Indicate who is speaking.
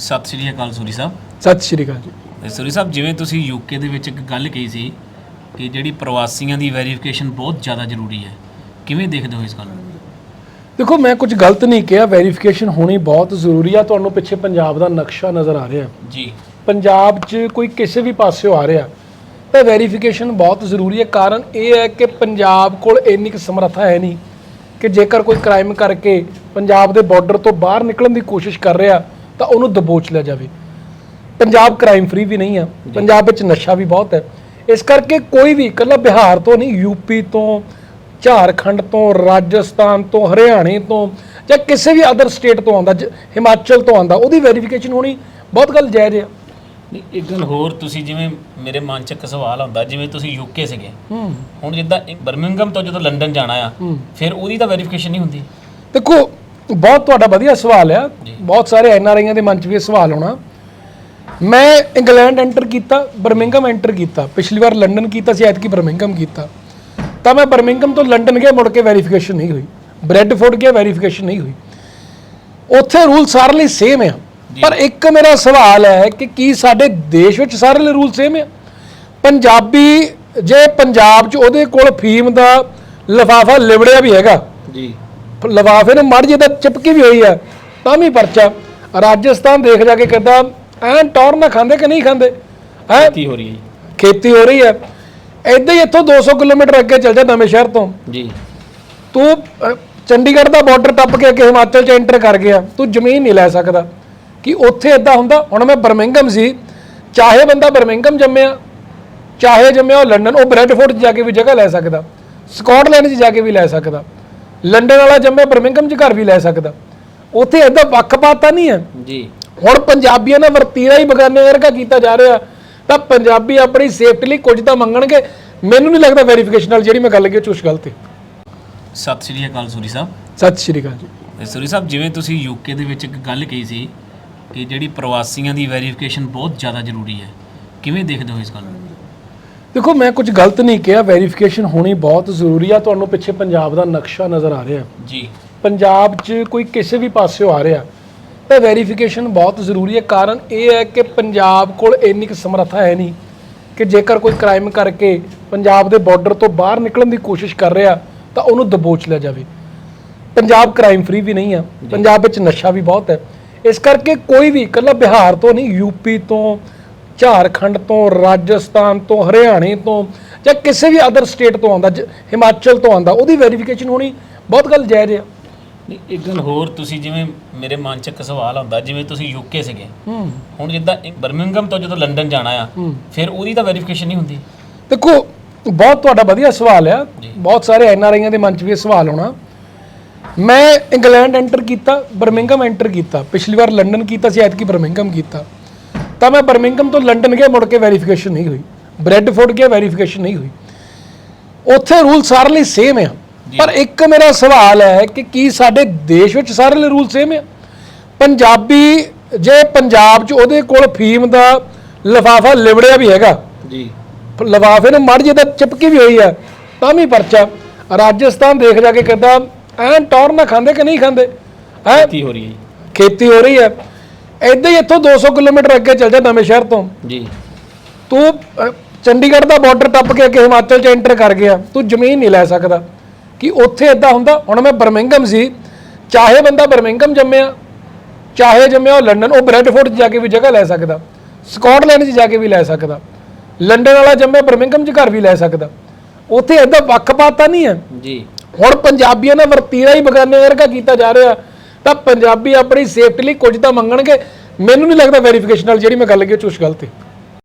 Speaker 1: ਸਤਿ ਸ਼੍ਰੀ ਅਕਾਲ ਸੂਰੀ ਸਾਹਿਬ।
Speaker 2: ਸਤਿ ਸ਼੍ਰੀ ਅਕਾਲ ਜੀ।
Speaker 1: ਤੇ ਸੂਰੀ ਸਾਹਿਬ ਜਿਵੇਂ ਤੁਸੀਂ ਯੂਕੇ ਦੇ ਵਿੱਚ ਇੱਕ ਗੱਲ ਕਹੀ ਸੀ ਕਿ ਜਿਹੜੀ ਪ੍ਰਵਾਸੀਆਂ ਦੀ ਵੈਰੀਫਿਕੇਸ਼ਨ ਬਹੁਤ ਜ਼ਿਆਦਾ ਜ਼ਰੂਰੀ ਹੈ ਕਿਵੇਂ ਦੇਖਦੇ ਹੋ ਇਸ ਗੱਲ ਨੂੰ?
Speaker 2: ਦੇਖੋ ਮੈਂ ਕੁਝ ਗਲਤ ਨਹੀਂ ਕਿਹਾ ਵੈਰੀਫਿਕੇਸ਼ਨ ਹੋਣੀ ਬਹੁਤ ਜ਼ਰੂਰੀ ਆ। ਤੁਹਾਨੂੰ ਪਿੱਛੇ ਪੰਜਾਬ ਦਾ ਨਕਸ਼ਾ ਨਜ਼ਰ ਆ ਰਿਹਾ।
Speaker 1: ਜੀ।
Speaker 2: ਪੰਜਾਬ 'ਚ ਕੋਈ ਕਿਸੇ ਵੀ ਪਾਸਿਓਂ ਆ ਰਿਹਾ ਤਾਂ ਵੈਰੀਫਿਕੇਸ਼ਨ ਬਹੁਤ ਜ਼ਰੂਰੀ ਹੈ। ਕਾਰਨ ਇਹ ਹੈ ਕਿ ਪੰਜਾਬ ਕੋਲ ਇੰਨੀ ਕੁ ਸਮਰੱਥਾ ਹੈ ਨਹੀਂ ਕਿ ਜੇਕਰ ਕੋਈ ਕ੍ਰਾਈਮ ਕਰਕੇ ਪੰਜਾਬ ਦੇ ਬਾਰਡਰ ਤੋਂ ਬਾਹਰ ਨਿਕਲਣ ਦੀ ਕੋਸ਼ਿਸ਼ ਕਰ ਰਿਹਾ ਤਾਂ ਉਹਨੂੰ ਦਬੋਚ ਲਿਆ ਜਾਵੇ। ਪੰਜਾਬ ਕ੍ਰਾਈਮ ਫ੍ਰੀ ਵੀ ਨਹੀਂ ਆ। ਪੰਜਾਬ ਵਿੱਚ ਨਸ਼ਾ ਵੀ ਬਹੁਤ ਹੈ। ਇਸ ਕਰਕੇ ਕੋਈ ਵੀ ਇਕੱਲਾ ਬਿਹਾਰ ਤੋਂ ਨਹੀਂ ਯੂਪੀ ਤੋਂ ਝਾਰਖੰਡ ਤੋਂ ਰਾਜਸਥਾਨ ਤੋਂ ਹਰਿਆਣੇ ਤੋਂ ਜਾਂ ਕਿਸੇ ਵੀ ਅਦਰ ਸਟੇਟ ਤੋਂ ਆਉਂਦਾ ਜ- ਹਿਮਾਚਲ ਤੋਂ ਆਉਂਦਾ ਉਹਦੀ ਵੈਰੀਫਿਕੇਸ਼ਨ ਹੋਣੀ ਬਹੁਤ ਗੱਲ ਜਾਇਜ਼ ਹੈ
Speaker 1: ਨਹੀਂ ਇੱਕ ਗੱਲ ਹੋਰ ਤੁਸੀਂ ਜਿਵੇਂ ਮੇਰੇ ਮਨ 'ਚ ਇੱਕ ਸਵਾਲ ਆਉਂਦਾ ਜਿਵੇਂ ਤੁਸੀਂ ਯੂਕੇ ਸੀਗੇ।
Speaker 2: ਹੂੰ।
Speaker 1: ਹੁਣ ਜਿੱਦਾਂ ਬਰਮਿੰਗਮ ਤੋਂ ਜਦੋਂ ਲੰਡਨ ਜਾਣਾ ਆ। ਫਿਰ ਉਹਦੀ ਤਾਂ ਵੈਰੀਫਿਕੇਸ਼ਨ ਨਹੀਂ ਹੁੰਦੀ।
Speaker 2: ਦੇਖੋ ਬਹੁਤ ਤੁਹਾਡਾ ਵਧੀਆ ਸਵਾਲ ਆ। ਬਹੁਤ ਸਾਰੇ ਐਨ ਆਰ ਆਈਆਂ ਦੇ ਮਨ 'ਚ ਵੀ ਇਹ ਸਵਾਲ ਆਉਣਾ ਮੈਂ ਇੰਗਲੈਂਡ ਐਂਟਰ ਕੀਤਾ ਬਰਮਿੰਗਮ ਐਂਟਰ ਕੀਤਾ। ਪਿਛਲੀ ਵਾਰ ਲੰਡਨ ਕੀਤਾ ਸੀ ਐਤਕੀ ਬਰਮਿੰਗਮ ਕੀਤਾ। ਤਾਂ ਮੈਂ ਬਰਮਿੰਗਮ ਤੋਂ ਲੰਡਨ ਗਿਆ ਮੁੜ ਕੇ ਵੈਰੀਫਿਕੇਸ਼ਨ ਨਹੀਂ ਹੋਈ। ਬ੍ਰੈਡਫੋਰਡ ਗਿਆ ਵੈਰੀਫਿਕੇਸ਼ਨ ਨਹੀਂ ਹੋਈ। ਉੱਥੇ ਰੂਲ ਸਾਰੇ ਲਈ ਸੇਮ ਆ। ਪਰ ਇੱਕ ਮੇਰਾ ਸਵਾਲ ਹੈ ਕਿ ਕੀ ਸਾਡੇ ਦੇਸ਼ ਵਿੱਚ ਸਾਰੇ ਲਈ ਰੂਲ ਸੇਮ ਆ? ਪੰਜਾਬੀ ਜੇ ਪੰਜਾਬ 'ਚ ਉਹਦੇ ਕੋਲ ਫੀਮ ਦਾ ਲਫਾਫਾ ਲਿਬੜਿਆ ਵੀ ਹੈਗਾ
Speaker 1: ਜੀ।
Speaker 2: ਲਫਾਫੇ ਨੂੰ ਮੜ ਜੇ ਤਾਂ ਚਿਪਕੀ ਵੀ ਹੋਈ ਆ ਤਾਂ ਵੀ ਪਰਚਾ। ਰਾਜਸਥਾਨ ਦੇਖ ਜਾ ਕੇ ਕਹਿੰਦਾ ਐਨ ਟੌਰ ਨਾ ਖਾਂਦੇ ਕਿ ਨਹੀਂ ਖਾਂਦੇ? ਹੈ?
Speaker 1: ਕੀ ਹੋ ਰਹੀ ਹੈ
Speaker 2: ਖੇਤੀ ਹੋ ਰਹੀ ਹੈ। ਐਦਾਂ ਹੀ ਇੱਥੋਂ 200 ਕਿਲੋਮੀਟਰ ਅੱਗੇ ਚੱਲ ਜਾ ਨਵੇਂ ਸ਼ਹਿਰ ਤੋਂ।
Speaker 1: ਜੀ।
Speaker 2: ਤੂੰ ਚੰਡੀਗੜ੍ਹ ਦਾ ਬਾਰਡਰ ਟੱਪ ਕੇ ਅੱਗੇ ਹਿਮਾਚਲ ਚ ਐਂਟਰ ਕਰ ਗਿਆ। ਤੂੰ ਜ਼ਮੀਨ ਨਹੀਂ ਲੈ ਸਕਦਾ। ਕਿ ਉੱਥੇ ਇਦਾਂ ਹੁੰਦਾ ਹੁਣ ਮੈਂ ਬਰਮਿੰਗਮ ਸੀ ਚਾਹੇ ਬੰਦਾ ਬਰਮਿੰਗਮ ਜੰਮਿਆ ਚਾਹੇ ਜੰਮਿਆ ਉਹ ਲੰਡਨ ਉਹ ਬ੍ਰੈਡਫੋਰਡ 'ਚ ਜਾ ਕੇ ਵੀ ਜਗ੍ਹਾ ਲੈ ਸਕਦਾ। ਸਕਾਟਲੈਂਡ 'ਚ ਜਾ ਕੇ ਵੀ ਲੈ ਸਕਦਾ। ਲੰਡਨ ਵਾਲਾ ਜੰਮਿਆ ਬਰਮਿੰਗਮ 'ਚ ਘਰ ਵੀ ਲੈ ਸਕਦਾ। ਉੱਥੇ ਇਦਾਂ ਵੱਖ-ਪਾਤ ਤਾਂ ਨਹੀਂ ਹੈ
Speaker 1: ਜੀ।
Speaker 2: ਹੁਣ ਪੰਜਾਬੀਆਂ ਦਾ ਵਰਤੀਰਾ ਹੀ ਬਗਾਨੇ ਵਰਗਾ ਕੀਤਾ ਜਾ ਰਿਹਾ। ਤਾਂ ਪੰਜਾਬੀ ਆਪਣੀ ਸੇਫਟੀ ਲਈ ਕੁਝ ਤਾਂ ਮੰਗਣਗੇ। ਮੈਨੂੰ ਨਹੀਂ ਲੱਗਦਾ ਵੈਰੀਫਿਕੇਸ਼ਨ ਨਾਲ ਜਿਹੜੀ ਮੈਂ ਗੱਲ ਕੀਤੀ ਉਸ ਗਲਤ ਹੈ
Speaker 1: ਸਤਿ ਸ਼੍ਰੀ ਅਕਾਲ ਸੂਰੀ ਸਾਹਿਬ।
Speaker 2: ਸਤਿ ਸ਼੍ਰੀ ਅਕਾਲ ਜੀ।
Speaker 1: ਤੇ ਸੂਰੀ ਸਾਹਿਬ ਜਿਵੇਂ ਤੁਸੀਂ ਯੂਕੇ ਦੇ ਵਿੱਚ ਇੱਕ ਗੱਲ ਕਹੀ ਸੀ ਕਿ ਜਿਹੜੀ ਪ੍ਰਵਾਸੀਆਂ ਦੀ ਵੈਰੀਫਿਕੇਸ਼ਨ ਬਹੁਤ ਜ਼ਿਆਦਾ ਜ਼ਰੂਰੀ ਹੈ। ਕਿਵੇਂ ਦੇਖਦੇ ਹੋ ਇਸ ਗੱਲ ਨੂੰ?
Speaker 2: ਦੇਖੋ ਮੈਂ ਕੁਝ ਗਲਤ ਨਹੀਂ ਕਿਹਾ ਵੈਰੀਫਿਕੇਸ਼ਨ ਹੋਣੀ ਬਹੁਤ ਜ਼ਰੂਰੀ ਆ। ਤੁਹਾਨੂੰ ਪਿੱਛੇ ਪੰਜਾਬ ਦਾ ਨਕਸ਼ਾ ਨਜ਼ਰ ਆ ਰਿਹਾ।
Speaker 1: ਜੀ।
Speaker 2: ਪੰਜਾਬ 'ਚ ਕੋਈ ਕਿਸੇ ਵੀ ਪਾਸਿਓਂ ਆ ਰਿਹਾ। ਤਾਂ ਵੈਰੀਫਿਕੇਸ਼ਨ ਬਹੁਤ ਜ਼ਰੂਰੀ ਹੈ ਕਾਰਨ ਇਹ ਹੈ ਕਿ ਪੰਜਾਬ ਕੋਲ ਇੰਨੀ ਕੁ ਸਮਰੱਥਾ ਹੈ ਨਹੀਂ ਕਿ ਜੇਕਰ ਕੋਈ ਕ੍ਰਾਈਮ ਕਰਕੇ ਪੰਜਾਬ ਦੇ ਬਾਰਡਰ ਤੋਂ ਬਾਹਰ ਨਿਕਲਣ ਦੀ ਕੋਸ਼ਿਸ਼ ਕਰ ਰਿਹਾ ਤਾਂ ਉਹਨੂੰ ਦਬੋਚ ਲਿਆ ਜਾਵੇ। ਪੰਜਾਬ ਕ੍ਰਾਈਮ ਫ੍ਰੀ ਵੀ ਨਹੀਂ ਆ। ਪੰਜਾਬ ਵਿੱਚ ਨਸ਼ਾ ਵੀ ਬਹੁਤ ਹੈ। ਇਸ ਕਰਕੇ ਕੋਈ ਵੀ ਇਕੱਲਾ ਬਿਹਾਰ ਤੋਂ ਨਹੀਂ ਯੂਪੀ ਤੋਂ ਝਾਰਖੰਡ ਤੋਂ ਰਾਜਸਥਾਨ ਤੋਂ ਹਰਿਆਣੇ ਤੋਂ ਜਾਂ ਕਿਸੇ ਵੀ ਅਦਰ ਸਟੇਟ ਤੋਂ ਆਉਂਦਾ ਹਿਮਾਚਲ ਤੋਂ ਆਉਂਦਾ ਉਹਦੀ ਵੈਰੀਫਿਕੇਸ਼ਨ ਹੋਣੀ ਬਹੁਤ ਗੱਲ ਜਾਇਜ਼ ਹੈ
Speaker 1: ਨਹੀਂ ਇੱਕ ਗੱਲ ਹੋਰ ਤੁਸੀਂ ਜਿਵੇਂ ਮੇਰੇ ਮਨ 'ਚ ਇੱਕ ਸਵਾਲ ਆਉਂਦਾ ਜਿਵੇਂ ਤੁਸੀਂ ਯੂਕੇ ਸੀਗੇ। ਹੁਣ ਜਿੱਦਾਂ ਬਰਮਿੰਗਮ ਤੋਂ ਜਦੋਂ ਲੰਡਨ ਜਾਣਾ ਆ। ਫਿਰ ਉਹਦੀ ਤਾਂ ਵੈਰੀਫਿਕੇਸ਼ਨ ਨਹੀਂ ਹੁੰਦੀ।
Speaker 2: ਦੇਖੋ ਬਹੁਤ ਤੁਹਾਡਾ ਵਧੀਆ ਸਵਾਲ ਆ। ਬਹੁਤ ਸਾਰੇ ਐਨ ਆਰ ਆਈਆਂ ਦੇ ਮਨ 'ਚ ਵੀ ਇਹ ਸਵਾਲ ਆਉਣਾ। ਮੈਂ ਇੰਗਲੈਂਡ ਐਂਟਰ ਕੀਤਾ ਬਰਮਿੰਗਮ ਐਂਟਰ ਕੀਤਾ। ਪਿਛਲੀ ਵਾਰ ਲੰਡਨ ਕੀਤਾ ਸੀ ਐਤਕੀ ਬਰਮਿੰਗਮ ਕੀਤਾ। ਤਾਂ ਮੈਂ ਬਰਮਿੰਗਮ ਤੋਂ ਲੰਡਨ ਗਿਆ ਮੁੜ ਕੇ ਵੈਰੀਫਿਕੇਸ਼ਨ ਨਹੀਂ ਹੋਈ। ਬ੍ਰੈਡਫੋਰਡ ਗਿਆ ਵੈਰੀਫਿਕੇਸ਼ਨ ਨਹੀਂ ਹੋਈ। ਉੱਥੇ ਰੂਲ ਸਾਰੇ ਲਈ ਸੇਮ ਆ। ਪਰ ਇੱਕ ਮੇਰਾ ਸਵਾਲ ਹੈ ਕਿ ਕੀ ਸਾਡੇ ਦੇਸ਼ ਵਿੱਚ ਸਾਰੇ ਲਈ ਰੂਲ ਸੇਮ ਆ? ਪੰਜਾਬੀ ਜੇ ਪੰਜਾਬ 'ਚ ਉਹਦੇ ਕੋਲ ਫੀਮ ਦਾ ਲਫਾਫਾ ਲਿਬੜਿਆ ਵੀ ਹੈਗਾ
Speaker 1: ਜੀ।
Speaker 2: ਲਫਾਫੇ ਨੂੰ ਮੜ ਜੇ ਤਾਂ ਚਿਪਕੀ ਵੀ ਹੋਈ ਆ ਤਾਂ ਵੀ ਪਰਚਾ। ਰਾਜਸਥਾਨ ਦੇਖ ਜਾ ਕੇ ਕਹਿੰਦਾ ਐਨ ਟੌਰ ਨਾ ਖਾਂਦੇ ਕਿ ਨਹੀਂ ਖਾਂਦੇ? ਹੈ?
Speaker 1: ਕੀ ਹੋ ਰਹੀ ਹੈ
Speaker 2: ਖੇਤੀ ਹੋ ਰਹੀ ਹੈ। ਐਦਾਂ ਹੀ ਇੱਥੋਂ 200 ਕਿਲੋਮੀਟਰ ਅੱਗੇ ਚੱਲ ਜਾ ਨਵੇਂ ਸ਼ਹਿਰ ਤੋਂ।
Speaker 1: ਜੀ।
Speaker 2: ਤੂੰ ਅਹ, ਚੰਡੀਗੜ੍ਹ ਦਾ ਬਾਰਡਰ ਟੱਪ ਕੇ ਅੱਗੇ ਹਿਮਾਚਲ ਚ ਐਂਟਰ ਕਰ ਗਿਆ। ਤੂੰ ਜ਼ਮੀਨ ਨਹੀਂ ਲੈ ਸਕਦਾ। ਕਿ ਉੱਥੇ ਇਦਾਂ ਹੁੰਦਾ ਹੁਣ ਮੈਂ ਬਰਮਿੰਗਮ ਸੀ ਚਾਹੇ ਬੰਦਾ ਬਰਮਿੰਗਮ ਜੰਮਿਆ ਚਾਹੇ ਜੰਮਿਆ ਉਹ ਲੰਡਨ ਉਹ ਬ੍ਰੈਡਫੋਰਡ 'ਚ ਜਾ ਕੇ ਵੀ ਜਗ੍ਹਾ ਲੈ ਸਕਦਾ। ਸਕਾਟਲੈਂਡ 'ਚ ਜਾ ਕੇ ਵੀ ਲੈ ਸਕਦਾ। ਲੰਡਨ ਵਾਲਾ ਜੰਮਿਆ ਬਰਮਿੰਗਮ 'ਚ ਘਰ ਵੀ ਲੈ ਸਕਦਾ। ਉੱਥੇ ਇਦਾਂ ਵੱਖ-ਪਾਤ ਤਾਂ ਨਹੀਂ ਹੈ।
Speaker 1: ਜੀ।
Speaker 2: ਹੁਣ ਪੰਜਾਬੀਆਂ ਦਾ ਵਰਤੀਰਾ ਹੀ ਬਗਾਨੇ ਵਰਗਾ ਕੀਤਾ ਜਾ ਰਿਹਾ। ਤਾਂ ਪੰਜਾਬੀ ਆਪਣੀ ਸੇਫਟੀ ਲਈ ਕੁਝ ਤਾਂ ਮੰਗਣਗੇ। ਮੈਨੂੰ ਨਹੀਂ ਲੱਗਦਾ ਵੈਰੀਫਿਕੇਸ਼ਨ ਨਾਲ ਜਿਹੜੀ ਮੈਂ ਗੱਲ ਕੀਤੀ ਚੁਸ਼ ਗਲਤ। ਹੈ